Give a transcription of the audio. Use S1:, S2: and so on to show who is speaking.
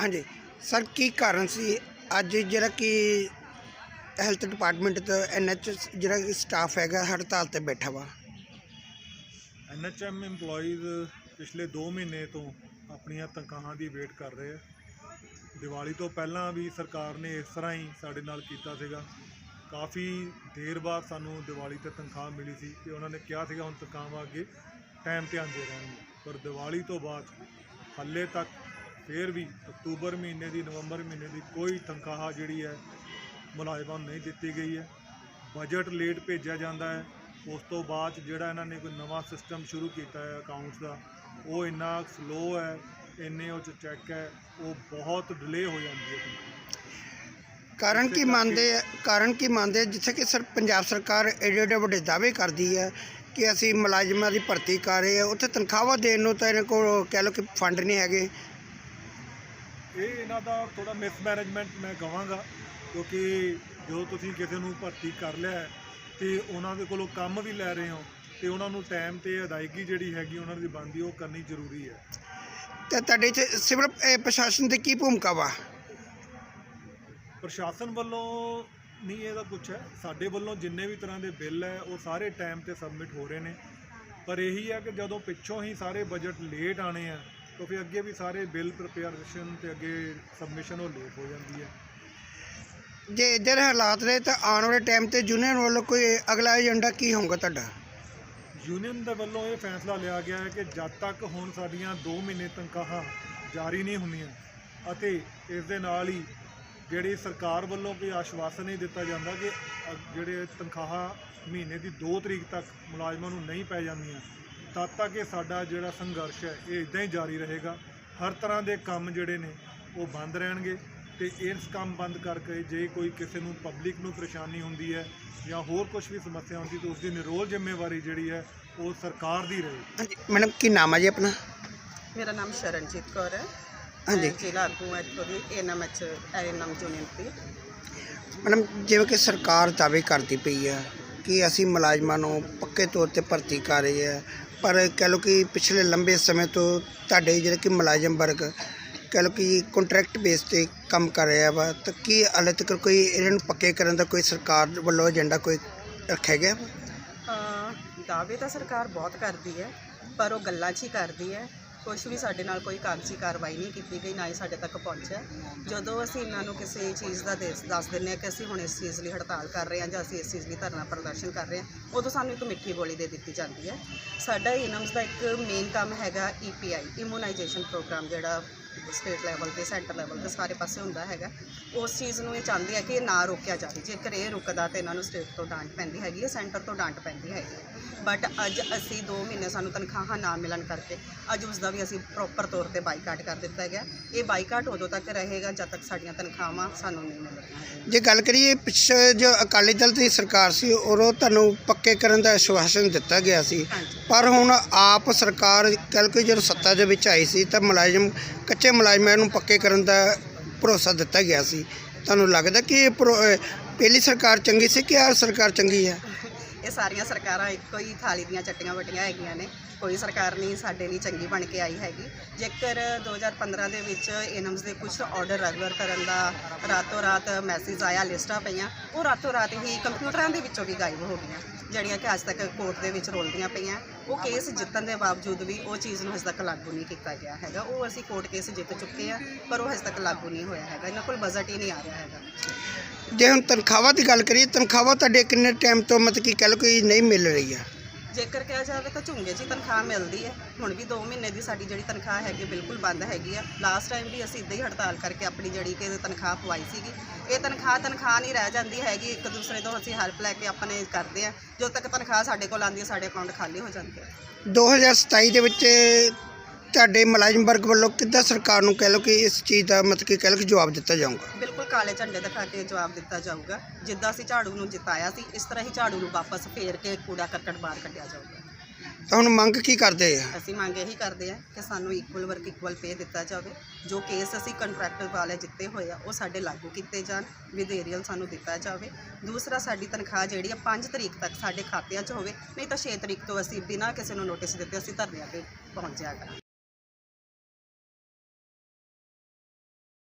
S1: ਹਾਂਜੀ। ਸਰ, ਕੀ ਕਾਰਨ ਸੀ? ਅੱਜ ਜਿਹੜਾ ਕਿ ਹੈਲਥ ਡਿਪਾਰਟਮੈਂਟ ਤੇ ਐਨਐਚ ਜਿਹੜਾ ਕਿ ਸਟਾਫ ਹੈਗਾ, ਹੜਤਾਲ ਤੇ ਬੈਠਾ ਵਾ।
S2: ਐਨਐਚਐਮ EMPLOYEES ਪਿਛਲੇ 2 ਮਹੀਨੇ ਤੋਂ ਆਪਣੀਆਂ ਤਨਖਾਹਾਂ ਦੀ ਵੇਟ ਕਰ ਰਹੇ ਆ। ਦੀਵਾਲੀ ਤੋਂ ਪਹਿਲਾਂ ਵੀ ਸਰਕਾਰ ਨੇ ਇਸ ਤਰ੍ਹਾਂ ਹੀ ਸਾਡੇ ਨਾਲ ਕੀਤਾ ਸੀਗਾ। ਕਾਫੀ ਦੇਰ ਬਾਅਦ ਸਾਨੂੰ ਦੀਵਾਲੀ ਤੇ ਤਨਖਾਹ ਮਿਲੀ ਸੀ ਤੇ ਉਹਨਾਂ ਨੇ ਕਿਹਾ ਸੀਗਾ, ਹੁਣ ਤਨਖਾਹਾਂ ਅੱਗੇ ਟਾਈਮ ਤੇ ਆਉਂਦੇ ਰਹਿਣਗੇ ਪਰ ਦੀਵਾਲੀ ਤੋਂ ਬਾਅਦ ਹਾਲੇ ਤੱਕ ਫੇਰ ਵੀ ਅਕਤੂਬਰ ਮਹੀਨੇ ਦੀ ਨਵੰਬਰ ਮਹੀਨੇ ਦੀ ਕੋਈ ਤਨਖਾਹ ਜਿਹੜੀ ਹੈ ਮੁਲਾਜ਼ਮਾਂ ਨੂੰ ਨਹੀਂ ਦਿੱਤੀ ਗਈ ਹੈ। ਬਜਟ ਲੇਟ ਭੇਜਿਆ ਜਾਂਦਾ ਹੈ। ਉਸ ਤੋਂ ਬਾਅਦ ਜਿਹੜਾ ਇਹਨਾਂ ਨੇ ਕੋਈ ਨਵਾਂ ਸਿਸਟਮ ਸ਼ੁਰੂ ਕੀਤਾ ਹੈ ਅਕਾਊਂਟਸ ਦਾ ਉਹ ਇੰਨਾ ਸਲੋ ਹੈ ਇੰਨੇ ਉਹ 'ਚ ਚੈੱਕ ਹੈ ਉਹ ਬਹੁਤ ਡਿਲੇ ਹੋ ਜਾਂਦੀ ਹੈ।
S1: ਕਾਰਨ ਕੀ ਮੰਨਦੇ ਆ ਕਾਰਨ ਕੀ ਮੰਨਦੇ? ਜਿੱਥੇ ਕਿ ਸਰ ਪੰਜਾਬ ਸਰਕਾਰ ਏਡੇ ਏਡੇ ਵੱਡੇ ਦਾਅਵੇ ਕਰਦੀ ਹੈ ਕਿ ਅਸੀਂ ਮੁਲਾਜ਼ਮਾਂ ਦੀ ਭਰਤੀ ਕਰ ਰਹੇ ਆ ਉੱਥੇ ਤਨਖਾਹਾਂ ਦੇਣ ਨੂੰ ਤਾਂ ਇਹਨਾਂ ਕੋਲ ਕਹਿ ਲਓ ਕਿ ਫੰਡ ਨਹੀਂ ਹੈਗੇ।
S2: ਇਹ ਇਹਨਾਂ ਦਾ ਥੋੜਾ ਮਿਸਮੈਨੇਜਮੈਂਟ ਮੈਂ ਕਹਾਂਗਾ ਕਿਉਂਕਿ ਜਦੋਂ ਤੁਸੀਂ ਕਿਸੇ ਨੂੰ ਭਰਤੀ ਕਰ ਲਿਆ ਤੇ ਉਹਨਾਂ ਦੇ ਕੋਲੋਂ ਕੰਮ ਵੀ ਲੈ ਰਹੇ ਹੋ ਤੇ ਉਹਨਾਂ ਨੂੰ ਟਾਈਮ ਤੇ ਅਦਾਇਗੀ ਜਿਹੜੀ ਹੈਗੀ ਉਹਨਾਂ ਦੀ ਬਣਦੀ ਉਹ ਕਰਨੀ ਜ਼ਰੂਰੀ ਹੈ।
S1: ਤੇ ਤੁਹਾਡੇ ਇੱਥੇ ਸਿਵਲ ਅਹ, ਪ੍ਰਸ਼ਾਸਨ ਦੀ ਕੀ ਭੂਮਿਕਾ ਵਾ?
S2: ਪ੍ਰਸ਼ਾਸਨ ਵੱਲੋਂ ਨਹੀਂ ਇਹਦਾ ਕੁਝ ਹੈ। ਸਾਡੇ ਵੱਲੋਂ ਜਿੰਨੇ ਵੀ ਤਰ੍ਹਾਂ ਦੇ ਬਿੱਲ ਹੈ ਉਹ ਸਾਰੇ ਟਾਈਮ ਤੇ ਸਬਮਿਟ ਹੋ ਰਹੇ ਨੇ। ਪਰ ਇਹੀ ਹੈ ਕਿ ਜਦੋਂ ਪਿੱਛੋਂ ਹੀ ਸਾਰੇ ਬਜਟ ਲੇਟ ਆਣੇ ਆ ਤਾਂ ਫਿਰ ਅੱਗੇ ਵੀ ਸਾਰੇ ਬਿੱਲ ਪ੍ਰਿਪੇਅਰੇਸ਼ਨ ਤੇ ਅੱਗੇ ਸਬਮਿਸ਼ਨ ਉਹ ਲੇਟ ਹੋ ਜਾਂਦੀ ਹੈ।
S1: ਜੇ ਇੱਧਰ ਹਾਲਾਤ ਰਹੇ ਤਾਂ ਆਉਣ ਵਾਲੇ ਟਾਈਮ ਤੇ ਯੂਨੀਅਨ ਵੱਲੋਂ ਕੋਈ ਅਗਲਾ ਏਜੰਡਾ ਕੀ ਹੋਊਗਾ ਤੁਹਾਡਾ?
S2: ਯੂਨੀਅਨ ਦੇ ਵੱਲੋਂ ਇਹ ਫੈਸਲਾ ਲਿਆ ਗਿਆ ਹੈ ਕਿ ਜਦ ਤੱਕ ਹੁਣ ਸਾਡੀਆਂ 2 ਮਹੀਨੇ ਤਨਖਾਹਾਂ ਜਾਰੀ ਨਹੀਂ ਹੁੰਦੀਆਂ ਅਤੇ ਇਸ ਦੇ ਨਾਲ ਹੀ ਜਿਹੜੀ ਸਰਕਾਰ ਵੱਲੋਂ ਕੋਈ ਆਸ਼ਵਾਸਨ ਨਹੀਂ ਦਿੱਤਾ ਜਾਂਦਾ ਕਿ ਜਿਹੜੇ ਤਨਖਾਹਾਂ ਮਹੀਨੇ ਦੀ 2 ਤਰੀਕ ਤੱਕ ਮੁਲਾਜ਼ਮਾਂ ਨੂੰ ਨਹੀਂ ਪੈ ਜਾਂਦੀਆਂ ਤਦ ਤੱਕ ਇਹ ਸਾਡਾ ਜਿਹੜਾ ਸੰਘਰਸ਼ ਹੈ ਇਹ ਇਦਾਂ ਹੀ ਜਾਰੀ ਰਹੇਗਾ। ਹਰ ਤਰ੍ਹਾਂ ਦੇ ਕੰਮ ਜਿਹੜੇ ਨੇ ਉਹ ਬੰਦ ਰਹਿਣਗੇ ਤੇ ਇਸ ਕੰਮ ਬੰਦ ਕਰਕੇ ਜੇ ਕੋਈ ਕਿਸੇ ਨੂੰ ਪਬਲਿਕ ਨੂੰ ਪਰੇਸ਼ਾਨੀ ਹੁੰਦੀ ਹੈ ਜਾਂ ਹੋਰ ਕੁਝ ਵੀ ਸਮੱਸਿਆ ਹੁੰਦੀ ਤਾਂ ਉਸ ਦੀ ਨਿਰੋਲ ਜ਼ਿੰਮੇਵਾਰੀ ਜਿਹੜੀ ਹੈ ਉਹ ਸਰਕਾਰ ਦੀ ਰਹੇਗੀ।
S1: ਹਾਂਜੀ ਮੈਡਮ ਕੀ ਨਾਮ ਹੈ ਜੀ ਆਪਣਾ?
S3: ਮੇਰਾ ਨਾਮ ਸ਼ਰਨਜੀਤ ਕੌਰ ਹੈ।
S1: ਹਾਂਜੀ।
S3: ਜ਼ਿਲ੍ਹਾ ਆਗੂ ਹਾਂ ਇੱਥੋਂ ਦੀ ਐਨਐਮਐਚ ਐਨਐਮ ਯੂਨੀਅਨ ਦੀ।
S1: ਮੈਡਮ ਜਿਵੇਂ ਕਿ ਸਰਕਾਰ ਦਾਅਵੇ ਕਰਦੀ ਪਈ ਹੈ ਕਿ ਅਸੀਂ ਮੁਲਾਜ਼ਮਾਂ ਨੂੰ ਪੱਕੇ ਤੌਰ ਤੇ ਭਰਤੀ ਕਰ ਰਹੀ ਹੈ ਪਰ ਕਹਿ ਲਓ ਕਿ ਪਿਛਲੇ ਲੰਬੇ ਸਮੇਂ ਤੋਂ ਤੁਹਾਡੇ ਜਿਹੜੇ ਕਿ ਮੁਲਾਜ਼ਮ ਵਰਗ, ਕਹਿ ਲਓ ਕਿ ਕੰਟਰੈਕਟ ਬੇਸ ਤੇ ਕੰਮ ਕਰ ਰਿਹਾ ਵਾ, ਤਾਂ ਕੀ ਹਾਲੇ ਤੱਕ ਕੋਈ ਇਹਨਾਂ ਨੂੰ ਪੱਕੇ ਕਰਨ ਦਾ ਕੋਈ ਸਰਕਾਰ ਵੱਲੋਂ ਏਜੰਡਾ ਕੋਈ ਰੱਖਿਆ ਗਿਆ ਵਾ?
S3: ਅਹ ਦਾਅਵੇ ਤਾਂ ਸਰਕਾਰ ਬਹੁਤ ਕਰਦੀ ਹੈ, ਪਰ ਉਹ ਗੱਲਾਂ 'ਚ ਹੀ ਕਰਦੀ ਹੈ ਕੁਝ ਵੀ ਸਾਡੇ ਨਾਲ ਕੋਈ ਕਾਗਜ਼ੀ ਕਾਰਵਾਈ ਨਹੀਂ ਕੀਤੀ ਗਈ, ਨਾ ਹੀ ਸਾਡੇ ਤੱਕ ਪਹੁੰਚਿਆ। ਜਦੋਂ ਅਸੀਂ ਇਹਨਾਂ ਨੂੰ ਕਿਸੇ ਚੀਜ਼ ਦਾ ਦੇਸ- ਦੱਸ ਦਿੰਦੇ ਹਾਂ ਕਿ ਅਸੀਂ ਹੁਣ ਇਸ ਚੀਜ਼ ਲਈ ਹੜਤਾਲ ਕਰ ਰਹੇ ਹਾਂ ਜਾਂ ਅਸੀਂ ਇਸ ਚੀਜ਼ ਲਈ ਧਰਨਾ ਪ੍ਰਦਰਸ਼ਨ ਕਰ ਰਹੇ ਹਾਂ, ਉਦੋਂ ਸਾਨੂੰ ਇੱਕ ਮਿੱਠੀ ਬੋਲੀ ਦੇ ਦਿੱਤੀ ਜਾਂਦੀ ਹੈ। ਸਾਡਾ ਇਨਮਸ ਦਾ ਇੱਕ ਮੇਨ ਕੰਮ ਹੈਗਾ E P I immunisation programme ਜਿਹੜਾ ਸਟੇਟ ਲੈਵਲ ਤੇ ਸੈਂਟਰ ਲੈਵਲ ਤੇ ਸਾਰੇ ਪਾਸੇ ਹੁੰਦਾ ਹੈਗਾ। ਉਸ ਚੀਜ਼ ਨੂੰ ਇਹ ਚਾਹੁੰਦੇ ਆ ਕਿ ਇਹ ਨਾ ਰੋਕਿਆ ਜਾਵੇ। ਜੇਕਰ ਇਹ ਰੁਕਦਾ ਤੇ ਇਹਨਾਂ ਨੂੰ ਸਟੇਟ ਤੋਂ ਡਾਂਟ ਪੈਂਦੀ ਹੈਗੀ ਹੈ ਸੈਂਟਰ ਤੋਂ ਡਾਂਟ ਪੈਂਦੀ ਹੈਗੀ ਹੈ। ਬਟ ਅੱਜ ਅਸੀਂ 2 ਮਹੀਨੇ ਸਾਨੂੰ ਤਨਖਾਹਾਂ ਨਾ ਮਿਲਣ ਕਰਕੇ ਅੱਜ ਉਸ ਦਾ ਵੀ ਅਸੀਂ ਪ੍ਰੋਪਰ ਤੌਰ ਤੇ ਬਾਈਕਾਟ ਕਰ ਦਿੱਤਾ ਗਿਆ। ਇਹ ਬਾਈਕਾਟ ਉਦੋਂ ਤੱਕ ਰਹੇਗਾ ਜਦ ਤੱਕ ਸਾਡੀਆਂ ਤਨਖਾਹਾਂ ਸਾਨੂੰ ਨਹੀਂ ਮਿਲਣਗੀਆਂ
S1: ਜੇ ਗੱਲ ਕਰੀਏ ਪਿੱਛੇ ਜੋ ਅਕਾਲੀ ਦਲ ਦੀ ਸਰਕਾਰ ਸੀ ਉਦੋਂ ਤੁਹਾਨੂੰ ਪੱਕੇ ਕਰਨ ਦਾ ਆਸ਼ਵਾਸਨ ਦਿੱਤਾ ਗਿਆ ਸੀ। ਪਰ ਹੁਣ ਆਪ ਸਰਕਾਰ ਕੱਲ ਕੋਈ ਜਦੋਂ ਸੱਤਾ ਦੇ ਵਿੱਚ ਆਈ ਸੀ ਤਾਂ ਮੁਲਾਜ਼ਮ ਕੱਚੇ ਮੁਲਾਜ਼ਮਾਂ ਨੂੰ ਪੱਕੇ ਕਰਨ ਦਾ ਭਰੋਸਾ ਦਿੱਤਾ ਗਿਆ ਸੀ। ਤੁਹਾਨੂੰ ਲੱਗਦਾ ਕਿ ਇਹ ਭਰੋ- ਅਹ ਪਹਿਲੀ ਸਰਕਾਰ ਚੰਗੀ ਸੀ ਕਿ ਆਹ ਸਰਕਾਰ ਚੰਗੀ ਹੈ?
S3: ਇਹ ਸਾਰੀਆਂ ਸਰਕਾਰਾਂ ਇੱਕੋ ਹੀ ਥਾਲੀ ਦੀਆਂ ਚੱਟੀਆਂ ਵੱਟੀਆਂ ਹੈਗੀਆਂ ਨੇ। ਕੋਈ ਸਰਕਾਰ ਨਹੀਂ ਸਾਡੇ ਲਈ ਚੰਗੀ ਬਣ ਕੇ ਆਈ ਹੈਗੀ। ਜੇਕਰ 2015 ਦੇ ਵਿੱਚ ਇਨਮਸ ਦੇ ਕੁਝ ਆਰਡਰ ਰੈਗੂਲਰ ਕਰਨ ਦਾ ਰਾਤੋਂ ਰਾਤ ਮੈਸੇਜ ਆਇਆ, ਲਿਸਟਾਂ ਪਈਆਂ, ਉਹ ਰਾਤੋਂ ਰਾਤ ਹੀ ਕੰਪਿਊਟਰਾਂ ਦੇ ਵਿੱਚੋਂ ਵੀ ਗਾਇਬ ਹੋ ਗਈਆਂ, ਜਿਹੜੀਆਂ ਕਿ ਅੱਜ ਤੱਕ ਕੋਰਟ ਦੇ ਵਿੱਚ ਰੋਲਦੀਆਂ ਪਈਆਂ। ਉਹ ਕੇਸ ਜਿੱਤਣ ਦੇ ਬਾਵਜੂਦ ਵੀ ਉਹ ਚੀਜ਼ ਨੂੰ ਹਜੇ ਤੱਕ ਲਾਗੂ ਨਹੀਂ ਕੀਤਾ ਗਿਆ ਹੈਗਾ। ਉਹ ਅਸੀਂ ਕੋਰਟ ਕੇਸ ਜਿੱਤ ਚੁੱਕੇ ਆ, ਪਰ ਉਹ ਹਜੇ ਤੱਕ ਲਾਗੂ ਨਹੀਂ ਹੋਇਆ ਹੈਗਾ। ਇਹਨਾਂ ਕੋਲ ਬਜਟ ਹੀ ਨਹੀਂ ਆ ਰਿਹਾ ਹੈਗਾ।
S1: ਜੇ ਹੁਣ ਤਨਖਾਹਾਂ ਦੀ ਗੱਲ ਕਰੀਏ, ਤਨਖਾਹਾਂ ਤੁਹਾਡੇ ਕਿੰਨੇ ਟਾਈਮ ਤੋਂ ਮਤਲਬ ਕਿ ਕਹਿ ਲਓ ਕਿ ਨਹੀਂ ਮਿਲ ਰਹੀ ਆ
S3: ਜੇਕਰ ਕਿਹਾ ਜਾਵੇ ਤਾਂ ਝੁੰਗੇ 'ਚ ਹੀ ਤਨਖਾਹ ਮਿਲਦੀ ਹੈ। ਹੁਣ ਵੀ 2 ਮਹੀਨੇ ਦੀ ਸਾਡੀ ਜਿਹੜੀ ਤਨਖਾਹ ਹੈਗੀ, ਬਿਲਕੁਲ ਬੰਦ ਹੈਗੀ ਆ। ਲਾਸਟ ਟਾਈਮ ਵੀ ਅਸੀਂ ਇਦਾਂ ਹੀ ਹੜਤਾਲ ਕਰਕੇ ਆਪਣੀ ਜਿਹੜੀ ਕਿ ਤਨਖਾਹ ਪਵਾਈ ਸੀਗੀ। ਇਹ ਤਨਖਾਹ ਤਨਖਾਹ ਨਹੀਂ ਰਹਿ ਜਾਂਦੀ ਹੈਗੀ, ਇੱਕ ਦੂਸਰੇ ਤੋਂ ਅਸੀਂ ਹੈਲਪ ਲੈ ਕੇ ਆਪਣੇ ਕਰਦੇ ਆ। ਜਦੋਂ ਤੱਕ ਤਨਖਾਹ ਸਾਡੇ ਕੋਲ ਆਉਂਦੀ ਹੈ, ਸਾਡੇ ਅਕਾਊਂਟ ਖਾਲੀ ਹੋ ਜਾਂਦੇ ਆ
S1: 2027 ਦੇ ਵਿੱਚ ਤੁਹਾਡੇ ਮੁਲਾਜ਼ਮ ਵਰਗ ਵੱਲੋਂ ਕਿੱਦਾਂ ਸਰਕਾਰ ਨੂੰ ਕਹਿ ਲਓ ਕਿ ਇਸ ਚੀਜ਼ ਦਾ ਮਤਲਬ ਕਿ ਕਹਿ ਲਓ ਕਿ ਜਵਾਬ ਦਿੱਤਾ ਜਾਊਗਾ?
S3: ਕਾਲੇ ਝੰਡੇ ਦਿਖਾ ਕੇ ਜਵਾਬ ਦਿੱਤਾ ਜਾਊਗਾ। ਜਿੱਦਾਂ ਅਸੀਂ ਝਾੜੂ ਨੂੰ ਜਿਤਾਇਆ ਸੀ ਇਸ ਤਰ੍ਹਾਂ ਹੀ ਝਾੜੂ ਨੂੰ ਵਾਪਸ ਫੇਰ ਕੇ ਕੂੜਾ ਕਰਕਟ ਬਾਹਰ ਕੱਢਿਆ ਜਾਊਗਾ।
S1: ਤਾਂ ਹੁਣ ਮੰਗ ਕੀ ਕਰਦੇ ਆ?
S3: ਅਸੀਂ ਮੰਗ ਇਹੀ ਕਰਦੇ ਆ ਕਿ ਸਾਨੂੰ ਇਕੁਅਲ ਵਰਕ ਇਕੁਅਲ ਪੇ ਦਿੱਤਾ ਜਾਵੇ। ਜੋ ਕੇਸ ਅਸੀਂ ਕੰਟਰੈਕਟਰ ਵਾਲੇ ਜਿੱਤੇ ਹੋਏ ਆ ਉਹ ਸਾਡੇ ਲਾਗੂ ਕੀਤੇ ਜਾਣ ਵਿਦ ਏਰੀਅਲ ਸਾਨੂੰ ਦਿੱਤਾ ਜਾਵੇ। ਦੂਸਰਾ ਸਾਡੀ ਤਨਖਾਹ ਜਿਹੜੀ ਆ 5 ਤਰੀਕ ਤੱਕ ਸਾਡੇ ਖਾਤਿਆਂ 'ਚ ਹੋਵੇ ਨਹੀਂ ਤਾਂ 6 ਤਰੀਕ ਤੋਂ ਅਸੀਂ ਬਿਨਾਂ ਕਿਸੇ ਨੂੰ ਨੋਟਿਸ ਦਿੱਤੇ ਅਸੀਂ ਧਰਨਿਆਂ ਤੇ ਪਹੁੰਚ ਜਾਇਆ ਕਰਾਂਗੇ।